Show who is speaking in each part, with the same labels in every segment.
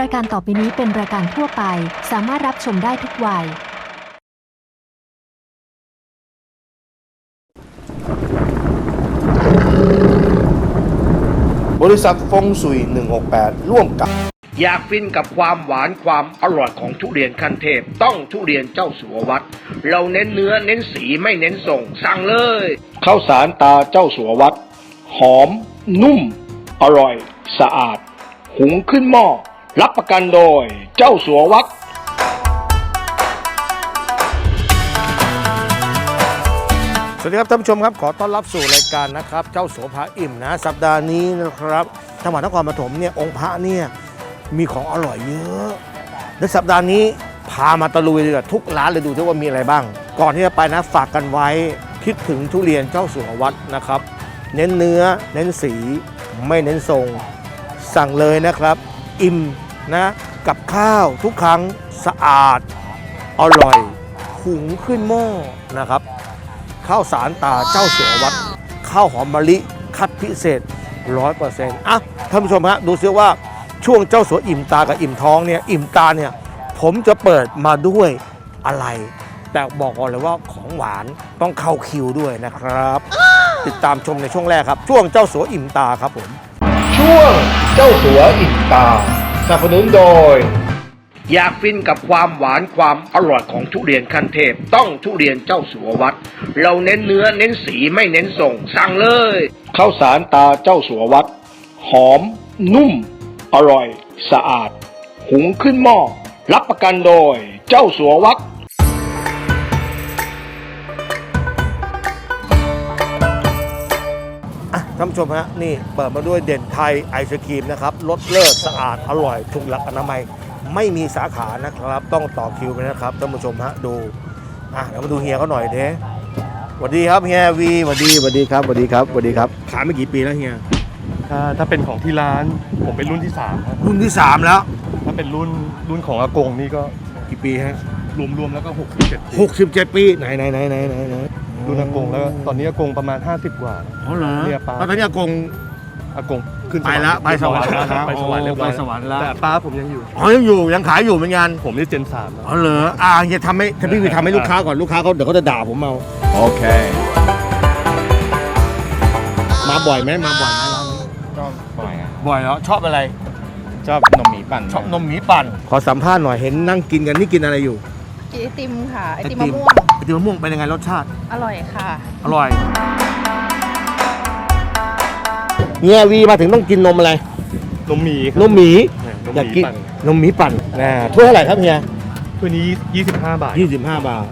Speaker 1: รายการต่อไปนี้เป็นรายการทั่วไป สามารถรับชมได้ทุกวัย
Speaker 2: บริษัทฟงสุย 168 ร่วมกับ
Speaker 3: อยากฟินกับความหวานความอร่อยของทุเรียนขั้นเทพ ต้องทุเรียนเจ้าสัววัด เราเน้นเนื้อเน้นสีไม่เน้นส่ง สั่งเลย
Speaker 2: ข้าวสารตาเจ้าสัววัด หอม นุ่ม อร่อย สะอาด หุงขึ้นหม้อ รับประกันโดยเจ้าสัววัดสวัสดีครับท่านผู้ชมครับขอต้อนรับสู่รายการนะครับ เจ้าโสภาอิ่มนะ สัปดาห์นี้นะครับจังหวัดนครปฐมเนี่ยองค์พระเนี่ยมีของอร่อยเยอะและสัปดาห์นี้พามาตะลุยเลยทุกร้านเลยดูที่ว่ามีอะไรบ้าง ก่อนที่จะไปนะฝากกันไว้คิดถึงทุเรียนเจ้าสัววัดนะครับ เน้นเนื้อ เน้นสี ไม่เน้นทรง สั่งเลยนะครับ อิ่ม นะกับข้าวทุกครั้งสะอาด อร่อย หุงขึ้นหม้อนะครับ ข้าวสารตาเจ้าเสัววัด ข้าวหอมมะลิคัดพิเศษร้อยเปอร์เซ็นต์อะท่านผู้ชมฮะดูซิว่าช่วงเจ้าสัวอิ่มตากับอิ่มท้องเนี่ยอิ่มตาเนี่ยผมจะเปิดมาด้วยอะไร แต่บอกก่อนเลยว่าของหวานต้องเข้าคิวด้วยนะครับ ติดตามชมในช่วงแรกครับ ช่วงเจ้าสัวอิ่มตาครับผม ช่วงเจ้าสัวอิ่มตา สนับสนุนโดย
Speaker 3: อยากฟินกับความหวานความอร่อยของทุเรียนขั้นเทพ ต้องทุเรียนเจ้าสัววัด เราเน้นเนื้อเน้นสีไม่เน้นส่ง สั่งเลย
Speaker 2: ข้าวสารตาเจ้าสัววัด หอม นุ่ม อร่อย สะอาด หุงขึ้นหม้อรับประกันโดย เจ้าสัววัด ท่านผู้ชมฮะนี่เปิดมาด้วยเด่นไทยไอศครีมนะครับรสเลิศสะอาดอร่อยถูกหลักอนามัย ไม่มีสาขานะครับ ต้องต่อคิวไปนะครับท่านผู้ชมฮะดูอะเดี๋ยวมาดูเฮียเขาหน่อยเด้สวัสดีครับเฮียวีสวัสดีสวัสดีครับสวัสดีครับสวัสดีครับขายมากี่ปีแล้วเฮีย
Speaker 4: ถ้าถ้าเป็นของที่ร้านผมเป็นรุ่นที่3ครับ
Speaker 2: รุ่นที่3แล้ว
Speaker 4: ถ้าเป็นรุ่นรุ่นของอากงนี่ก็
Speaker 2: กี่ปีฮะ
Speaker 4: รวมๆแล้วก็67ปี
Speaker 2: 67 ปีไหนไหนไหนไหนไหนไหน
Speaker 4: รุ่นอากงแล้วตอนนี้อากงประมาณ 50 กว่า
Speaker 2: อ๋อเหรอ
Speaker 4: เนี่ยป้า
Speaker 2: ตอนนี้อากง
Speaker 4: อากงขึ้น
Speaker 2: ไปละไปสวรรค์แล้วครับ
Speaker 4: ไปสวรรค์เรียบร้อย
Speaker 2: ไปสวรรค์แล้ว
Speaker 4: แต่ป้าผมยังอยู่
Speaker 2: อ๋อยังอยู่ยังขายอยู่เหมือนกัน
Speaker 4: ผมนี่เจนสามแล้ว
Speaker 2: อ๋อเหรออ่าเฮียทำให้ถ้าพี่วีทำให้ลูกค้าก่อนลูกค้าเขาเดี๋ยวเขาจะด่าผมเอา
Speaker 5: โอเค
Speaker 2: มาบ่อยไหมมาบ่อยไหมร้านนี้
Speaker 5: ก็บ่อยครับ
Speaker 2: บ่อยแล้วชอบอะไร
Speaker 5: ชอบนมหมีปั่น
Speaker 2: ชอบนมหมีปั่น ขอสัมภาษณ์หน่อยเห็นนั่งกินกันนี่กินอะไรอยู่
Speaker 6: กินไอติมค่ะไอติม
Speaker 2: ไอติ
Speaker 6: มะ
Speaker 2: ม
Speaker 6: ม่วง
Speaker 2: ไอติมมะม่วงเป็นยังไงรสชาติ
Speaker 6: อร่อยค่ะ
Speaker 2: อร่อยเฮียวีมาถึงต้องกินนมอะไร
Speaker 4: นมหมีครับ
Speaker 2: นมหมี
Speaker 4: เนี่ยนม
Speaker 2: อยาก
Speaker 4: หมี
Speaker 2: กิน
Speaker 4: ปั่น
Speaker 2: นมหมีปั่นนะถ้วยเท่าไหร่ครับเฮีย
Speaker 4: ถ้วยนี้ 25 บาท
Speaker 2: 25 บาท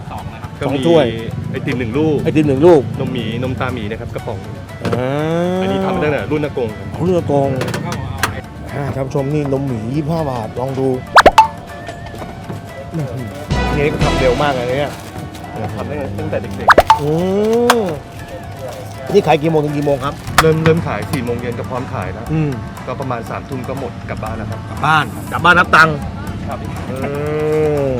Speaker 4: ก็
Speaker 2: สอง
Speaker 4: มี
Speaker 2: ถ้วย
Speaker 4: ไอติมหนึ่งลูก
Speaker 2: ไอติมหนึ่งลูก
Speaker 4: นมหมีนมตาหมีนะครับกระป๋องหนึ่ง
Speaker 2: อ่า
Speaker 4: อันนี้ทำมาตั้งแต่รุ่นอากงครับ
Speaker 2: เขาเรือกองอ่าท่านผู้ชมนี่นมหมี25 บาทลองดูอื้อหือนี่ก็ทำเร็วมากเลยเนี่ย
Speaker 4: ทำตั้งแต่เด็ก
Speaker 2: อืมนี่ขายกี่โมงถึงกี่โมงครับ
Speaker 4: ๆ เริ่มเริ่มขาย4โมงเย็นกับพร้อมขายนะ
Speaker 2: อืม
Speaker 4: ก็ประมาณ3ทุ่มก็หมดกลับบ้านแล้วครับ
Speaker 2: กลับ บ้านกลับบ้านนับตังค์
Speaker 4: ครับ
Speaker 2: อืม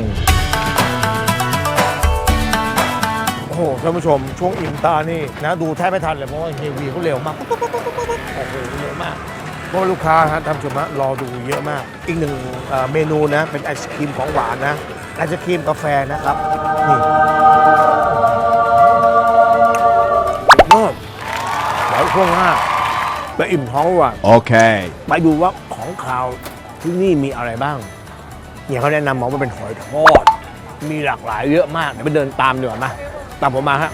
Speaker 2: โอ้โหท่านผู้ชมช่วงอิ่มตานี่นะดูแทบไม่ทันเลยเพราะว่าเฮียวีเขาเร็วมากปุ๊บปุ๊บปุ๊บปุ๊บปุ๊บโอ้โหเร็วมากเพราะว่าลูกค้าฮะท่านผู้ชมฮะรอดูเยอะมาก อีกหนึ่งเอ่อเมนูนะเป็นไอศครีมของหวานนะ ไอศครีมกาแฟนะครับ นี่ยอดเดี๋ยวช่วงหน้าไปอิ่มท้องว่ะ
Speaker 5: โอเค
Speaker 2: ไปดูว่าของขาวที่นี่มีอะไรบ้าง เนี่ยเขาแนะนำมาว่าเป็นหอยทอด มีหลากหลายเยอะมากเดี๋ยวไปเดินตามดีกว่ามาตามผมมาฮะ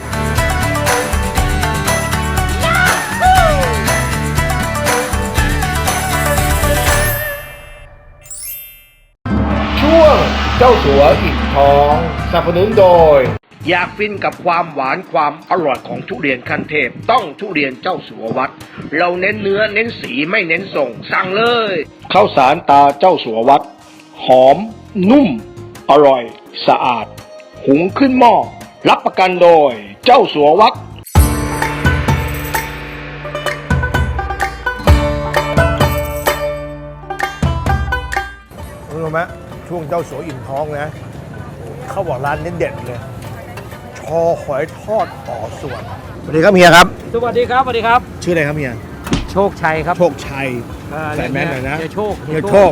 Speaker 2: เจ้าสัวอิ่มท้องสนับสนุนโดย
Speaker 3: อยากฟินกับความหวานความอร่อยของทุเรียนขั้นเทพ ต้องทุเรียนเจ้าสัววัด เราเน้นเนื้อเน้นสีไม่เน้นส่ง สั่งเลย
Speaker 2: ข้าวสารตาเจ้าสัววัด หอม นุ่ม อร่อย สะอาด หุงขึ้นหม้อรับประกันโดยเจ้าสัววัดรู้ไหม ช่วงเจ้าสัวอิ่มท้องนะ เขาบอกร้านนี้เด็ดเลย ชอหอยทอดต่อส่วนสวัสดีครับเฮียครับ
Speaker 7: สวัสดีครับสวัสดีครับ
Speaker 2: ชื่ออะไรครับเฮีย
Speaker 7: โชคชัยครับ
Speaker 2: โชคชัย
Speaker 7: อ่า
Speaker 2: ใส่แมสหน่อยนะ
Speaker 7: เฮียโชค
Speaker 2: เฮียโชค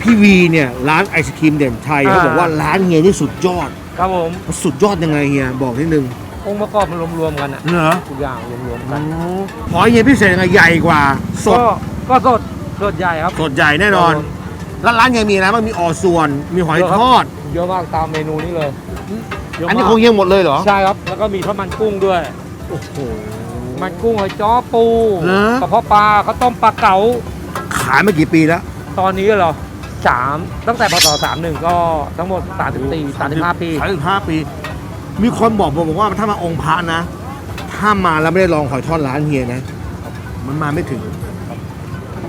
Speaker 2: พี่วีเนี่ยร้านไอศครีมเด่นไทย
Speaker 7: อ่า
Speaker 2: เขาบอกว่าร้านเฮียนี่สุดยอด
Speaker 7: ครับผม
Speaker 2: สุดยอดยังไงเฮียบอกนิดนึง
Speaker 7: องค์ประกอบมันรวมๆกันอะ
Speaker 2: เหรอ
Speaker 7: ทุกอย่างรวมๆกัน
Speaker 2: หอยเฮียพิเศษยังไงใหญ่กว่าสด
Speaker 7: ก็ก็สดสดใหญ่ครับ
Speaker 2: สดใหญ่แน่นอน แล้วร้านเฮียมีอะไรบ้างมีอ่อส่วน มีหอยทอด
Speaker 7: เยอะมากตามเมนูนี้เลยเยะ
Speaker 2: อันนี้
Speaker 7: มาก
Speaker 2: คงเฮียหมดเลยเหรอ
Speaker 7: ใช่ครับ แล้วก็มีทอดมันกุ้งด้วย
Speaker 2: โอ้โห
Speaker 7: มันกุ้งหอยจ้อปู
Speaker 2: เหรอ
Speaker 7: กระเพาะปลาข้าวต้มปลาเก๋า
Speaker 2: ขายมากี่ปีแล้ว
Speaker 7: ตอนนี้เหรอสามตั้งแต่พศสามหนึ่งก็ทั้งหมดสามสิบปีสามสิบห้าปี
Speaker 2: สามสิบห้าปี มีคนบอกผมบอกว่าถ้ามาองค์พระนะ ถ้ามาแล้วไม่ได้ลองหอยทอดร้านเฮียนะ มันมาไม่ถึง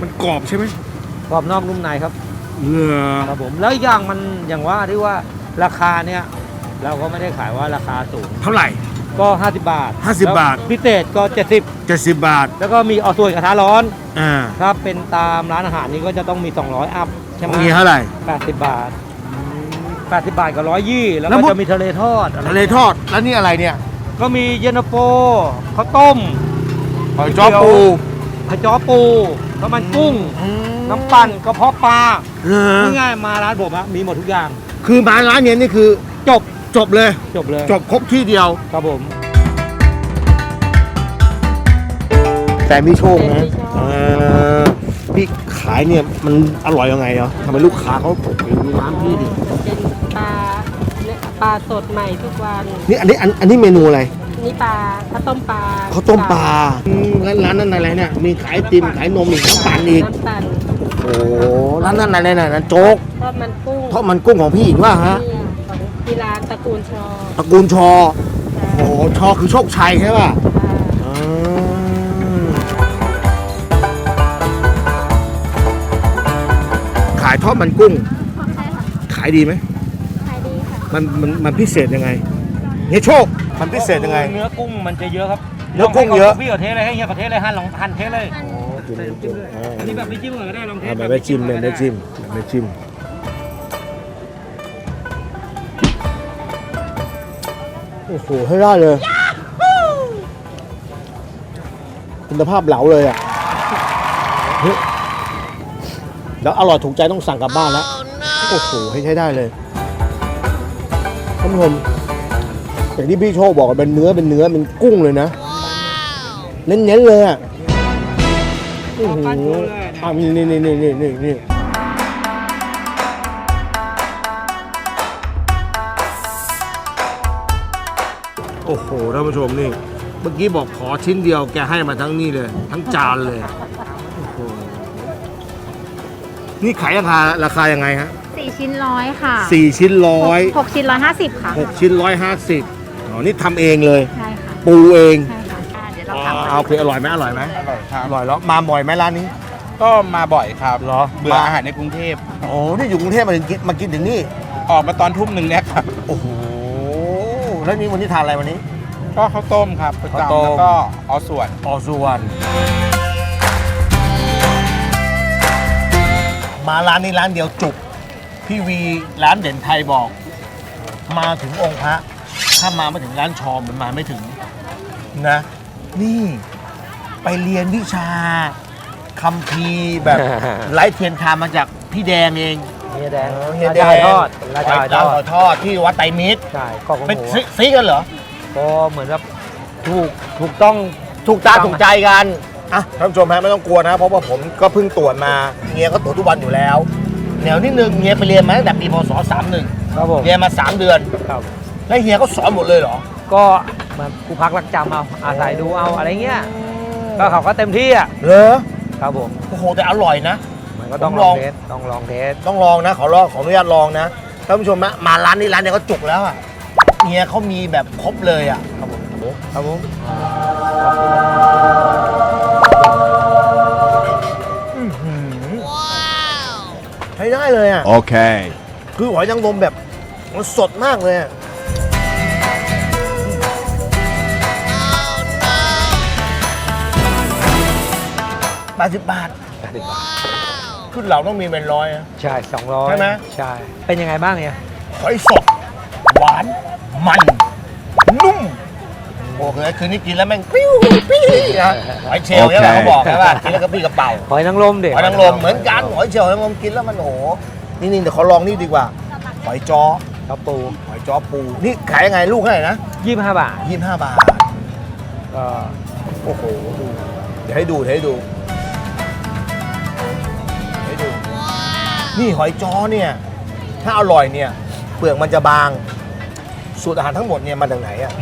Speaker 2: มันกรอบใช่ไหม
Speaker 7: กรอบนอกนุ่มในครับ
Speaker 2: เหลือ
Speaker 7: ครับผมแล้วอีกอย่างมันอย่างว่าที่ว่าราคาเนี่ยเราก็ไม่ได้ขายว่าราคาสูง
Speaker 2: เท่าไหร่
Speaker 7: ก็ 50 บาท
Speaker 2: 50
Speaker 7: แล้ว
Speaker 2: บาท
Speaker 7: พิเศษก็ 70
Speaker 2: เจ็ดสิบบาท
Speaker 7: แล้วก็มีเอาส่วนกระทะร้อน
Speaker 2: อ่า
Speaker 7: ถ้าเป็นตามร้านอาหารนี่ก็จะต้องมี 200 อัพใช่ไหม
Speaker 2: มีเท่าไหร่
Speaker 7: 80 บาท 80 บาทกับ120แล้ว
Speaker 2: แล้ว
Speaker 7: ก็
Speaker 2: พวก
Speaker 7: จะมีทะเลทอดอะไร
Speaker 2: ทะเลทอดแล้วนี่อะไรเนี่ย
Speaker 7: ก็มีเย็นตาโฟข้าวต้ม
Speaker 2: หอยจ้อปู
Speaker 7: ผัดจ้อปูน้ำมันกุ้ง
Speaker 2: อืม
Speaker 7: น้ำปั่นกระเพาะปลา
Speaker 2: เหรอ
Speaker 7: ง่ายๆมาร้านผมอะมีหมดทุกอย่าง
Speaker 2: คือมาร้านเนี้ยนี่คือ
Speaker 7: จบ
Speaker 2: จบเลย
Speaker 7: จบเลย
Speaker 2: จบครบที่เดียว
Speaker 7: ครับผม
Speaker 2: แต่มีโชคนะเออพี่ขายเนี่ยมันอร่อยยังไงเนาะทำไมลูกค้าเขาผมไปดูร้านพี่ดิ
Speaker 8: เป็นปลาเนี่ยปลาสดใหม่ทุกวัน
Speaker 2: นี่อันนี้อันอันนี้เมนูอะไร
Speaker 8: นี่ปลาข้าวต้มปลา
Speaker 2: ข้าวต้มปลาอืมร้านร้านนั้นอะไรเนี่ยมีขายไอติมขายนมอีกน้ำปั่นอีก
Speaker 8: น้ำปั่น
Speaker 2: โอ้ร้านนั้นอะไรเนี่ยนั่นโจ๊ก
Speaker 8: ทอดมันกุ้ง
Speaker 2: ทอดมันกุ้งของพี่อีกว่าฮะ
Speaker 8: เนี่ยของที่ร้านตระกูลชอ
Speaker 2: ตระกูลชอ
Speaker 8: ค่ะ
Speaker 2: โอ้โหชอคือโชคชัยใช่ป่ะ
Speaker 8: ค่ะ
Speaker 2: อืมขายทอดมันกุ้งขายดีไหม
Speaker 8: ขายดีค่ะ
Speaker 2: มันมันมันพิเศษยังไงเฮียโชคมันพิเศษยังไง
Speaker 7: เนื้อกุ้งมันจะเยอะครับ
Speaker 2: เนื้อกุ้งเยอะ
Speaker 7: พี่ขอเทสเลยให้เฮียขอเทสเลยหั่นลองหั่นเทสเลย
Speaker 2: อ๋อ จิ้ม
Speaker 7: ใส่น้ำจิ้มด้วยอันนี้แบบไม่จิ้มก่อนก็ได้ลองเทส
Speaker 2: แบบไม่จิ้มเลยไม่จิ้มไม่จิ้มโอ้โหให้ได้เลย คุณภาพเหลาเลยอะเฮ้ยแล้วอร่อยถูกใจต้องสั่งกลับบ้านแล้ว โอ้โหให้ใช้ได้เลยท่านผู้ชมอย่างที่พี่โชคบอกอะเป็นเนื้อเป็นเนื้อเป็นกุ้งเลยนะ เน้นๆเลยอะ โอ้โหอ่านี่นี่นี่นี่นี่นี่นี่โอ้โหท่านผู้ชมนี่ เมื่อกี้บอกขอชิ้นเดียวแกให้มาทั้งนี่เลย ทั้งจานเลยโอ้โหนี่ขายราคาราคายังไงฮะ
Speaker 9: สี่ชิ้นร้อยค่ะ
Speaker 2: สี่ชิ้นร้อย
Speaker 9: หกชิ้นร้อยห้าสิบค่ะ
Speaker 2: หกชิ้นร้อยห้าสิบอ๋อนี่ทำเองเลย
Speaker 9: ใช่ค่ะ
Speaker 2: ปูเอง
Speaker 9: ใช่ ค่ะอ่าเดี๋ยวเรา
Speaker 2: อ๋อ
Speaker 9: ทำ
Speaker 2: เอาโอเคอร่อยไหมอร่อยไหม
Speaker 5: อร่อยครับ
Speaker 2: อร่อยแล้วมาบ่อยไหมร้านนี้
Speaker 5: ก็มาบ่อยครับ
Speaker 2: เหรอ
Speaker 5: เบื่ออาหารในกรุงเทพ
Speaker 2: โอ้นี่อยู่กรุงเทพมาถึงกินมากินถึงนี่
Speaker 5: ออกมาตอนทุ่มหนึ่งเนี่ยครับ
Speaker 2: โอ้โหแล้วนี่วันนี้ทานอะไรวันนี้
Speaker 5: ก็ข้าวต้มครับประ
Speaker 2: ข้าวต้
Speaker 5: จำ
Speaker 2: ม
Speaker 5: แล้วก็เอาส่วน
Speaker 2: ออสุวรรณมาร้านนี้ร้านเดียวจุกพี่วีร้านเด่นไทยบอก มาถึงองค์พระถ้ามาไม่ถึงร้านชอมมันมาไม่ถึงนะ นี่ไปเรียนวิชาคำพีร์แบบ ไร้เทียนทานมาจากพี่แดงเอง
Speaker 7: เฮียแดง
Speaker 2: เฮีย
Speaker 7: รา
Speaker 2: แด
Speaker 7: ชางทอดเป็นราชา
Speaker 2: รา
Speaker 7: ทอ
Speaker 2: ชา
Speaker 7: ด
Speaker 2: ทอดที่วัดไตรมิตร
Speaker 7: ใช่กรอบของ
Speaker 2: เป็น
Speaker 7: หมู
Speaker 2: ซิซิกันเหรอ
Speaker 7: ก็เหมือนกับถูกถูกต้อง
Speaker 2: ถูกตาถูกใจกันอะท่านผู้ชมฮะไม่ต้องกลัวนะ เพราะว่าผมก็เพิ่งตรวจมาเงียก็ตรวจทุกวันอยู่แล้วแนวนิดนึงเงียไปเรียนมาตั้งแต่ปีพศ31
Speaker 7: ครับผม
Speaker 2: เรียนมา 3 เดือน
Speaker 7: ครับ
Speaker 2: แล้วเฮียก็สอนหมดเลยเหรอ
Speaker 7: ก็มาครูพักรักจำเอาอาศัยดูเอาอะไรเงี้ยก็เขาก็เต็มที่อะ
Speaker 2: เหรอ
Speaker 7: ครับผม
Speaker 2: โอ้โหแต่อร่อยนะ
Speaker 7: มันก็ต้อง
Speaker 2: ผม
Speaker 7: ล
Speaker 2: ล
Speaker 7: อ
Speaker 2: องง
Speaker 7: เทสต้องลองเทส
Speaker 2: ต้องลองนะขอลองขออนุญาตลองนะท่านผู้ชมนะมาร้านนี้ร้านเดียวก็จุกแล้วอะเฮียเขามีแบบครบเลยอะครับผมครับผมอื้อหือใช้ได้เลยอะ
Speaker 5: Okay
Speaker 2: คือหอยนางรมแบบมันสดมากเลยอะ แปดสิบบาท
Speaker 7: 80บาท
Speaker 2: ขึ้นเหล่าต้องมีเป็นร้อยนะ
Speaker 7: ใช่200
Speaker 2: ใช่ไหม
Speaker 7: ใช่ เป็นยังไงบ้างเนี่ย
Speaker 2: หอยสดหวาน มัน นุ่ม โอ้โหคืนนี้กินแล้วแม่งปิ้วปี้นะหอยเชลล์ใช่ไหม
Speaker 5: โอเค
Speaker 2: เขาบอกใช่ป่ะกินแล้วก็ปี้กระเป๋า
Speaker 7: หอยนางรมเด็ก
Speaker 2: หอยนางรมเหมือนกันหอยเชลล์หอยนางรมกินแล้วมันโอ้โหนี่นี่เดี๋ยวขอลองนี่ดีกว่า หอยจ้อ
Speaker 7: ข้าวปู
Speaker 2: หอยจ้อปูนี่ขายยังไงลูกเท่าไหร่นะ
Speaker 7: ยี่สิบห้าบาท
Speaker 2: ยี่สิบห้าบาท
Speaker 7: ก็
Speaker 2: โอ้โหดูเดี๋ยวให้ดูเดี๋ยวให้ดู นี่หอยจ้อเนี่ย ถ้าอร่อยเนี่ย เปลือกมันจะบาง สูตรอาหารทั้งหมดเนี่ยมาจากไหนอะ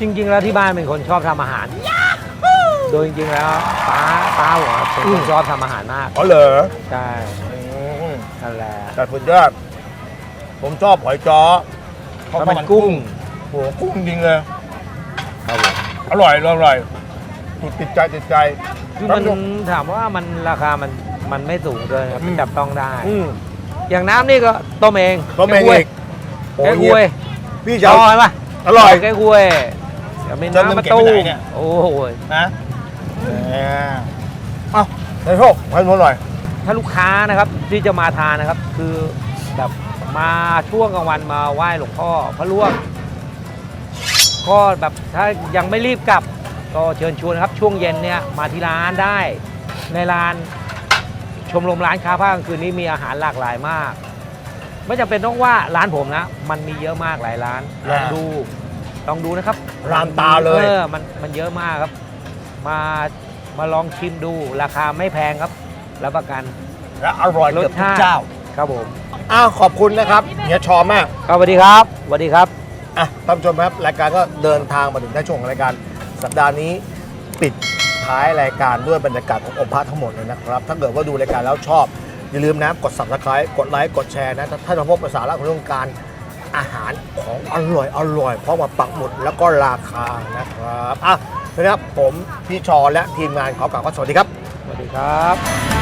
Speaker 7: จริง ๆ แล้วที่บ้านเป็นคนชอบทำอาหาร โดยจริงๆแล้วป้าป้าหัวเป็นคนชอบทำอาหารมาก
Speaker 2: อ๋อเหรอ
Speaker 7: ใช่
Speaker 2: อืม
Speaker 7: นั่นแหละ
Speaker 2: แต่สุดยอด ผมชอบหอยจ้อเพราะ
Speaker 7: แล้วมัน
Speaker 2: มัน
Speaker 7: กุ้
Speaker 2: กุ้ง
Speaker 7: ง
Speaker 2: โหกุ้งจริงเลย
Speaker 7: ครับผม
Speaker 2: อร่อยอร่อยติดใจติดใจ
Speaker 7: คือมันถามว่ามันราคามัน มันไม่สูงเลยครับ
Speaker 2: อืม
Speaker 7: จับต้องได้
Speaker 2: อืม
Speaker 7: อย่างน้ำนี่ก็ต้มเอง
Speaker 2: ต้มเอง
Speaker 7: แก้
Speaker 2: อีก โอ้
Speaker 7: แก้
Speaker 2: ย
Speaker 7: กล้วย
Speaker 2: พี่
Speaker 7: จ
Speaker 2: จะ
Speaker 7: อ
Speaker 2: เอา
Speaker 7: ยป่ะ
Speaker 2: อร่อย
Speaker 7: แก้กล้วยเดี๋ยวมี
Speaker 2: จะเอา
Speaker 7: น้ำ
Speaker 2: เงิ
Speaker 7: มะ
Speaker 2: นเก็บ
Speaker 7: ตู
Speaker 2: ไป
Speaker 7: ม
Speaker 2: ไหนเนี่ย
Speaker 7: โอ้โห
Speaker 2: นะแหมเอ้าในโชคให้ผมหน่อย
Speaker 7: ถ้าลูกค้านะครับที่จะมาทานนะครับ คือแบบมาช่วงกลางวันมาไหว้หลวงพ่อพระล่วงก็แบบถ้ายังไม่รีบกลับ ก็เชิญชวนครับ ช่วงเย็นเนี่ยมาที่ร้านได้ ในร้าน ชมรมร้านค้าผ้ากลางคืนนี้มีอาหารหลากหลายมาก ไม่จำเป็นต้องว่าร้านผมนะ มันมีเยอะมากหลายร้านลองดูลองดูนะครับ
Speaker 2: รามตาเลย
Speaker 7: ออมันมันเยอะมากครับ มามาลองชิมดูราคาไม่แพงครับรับประกัน
Speaker 2: และอร่อย
Speaker 7: ร
Speaker 2: เกื
Speaker 7: ส
Speaker 2: อบทุก
Speaker 7: ชาติ
Speaker 2: เจ้า
Speaker 7: ครับผม
Speaker 2: อ้าวขอบคุณนะครับเฮียชอมาก
Speaker 7: ครับสวัสดีครับสวัสดีครับ
Speaker 2: อะท่านผู้ชมครับ รายการก็เดินทางมาถึงในช่วงของรายการสัปดาห์นี้ ปิด ท้ายรายการด้วยบรรยากาศขององค์พระทั้งหมดเลยนะครับ ถ้าเกิดว่าดูรายการแล้วชอบ อย่าลืมนะกด subscribe กดไลค์กดแชร์นะถ้าเราพบภาษาละของเรื่องการอาหารของอร่อยอร่อยพร้อมมาปักหมุดแล้วก็ราคานะครับอะนะครับผมพี่ชอและทีมงานขอกล่าวว่าสวัสดีครับ
Speaker 7: สวัสดีครับ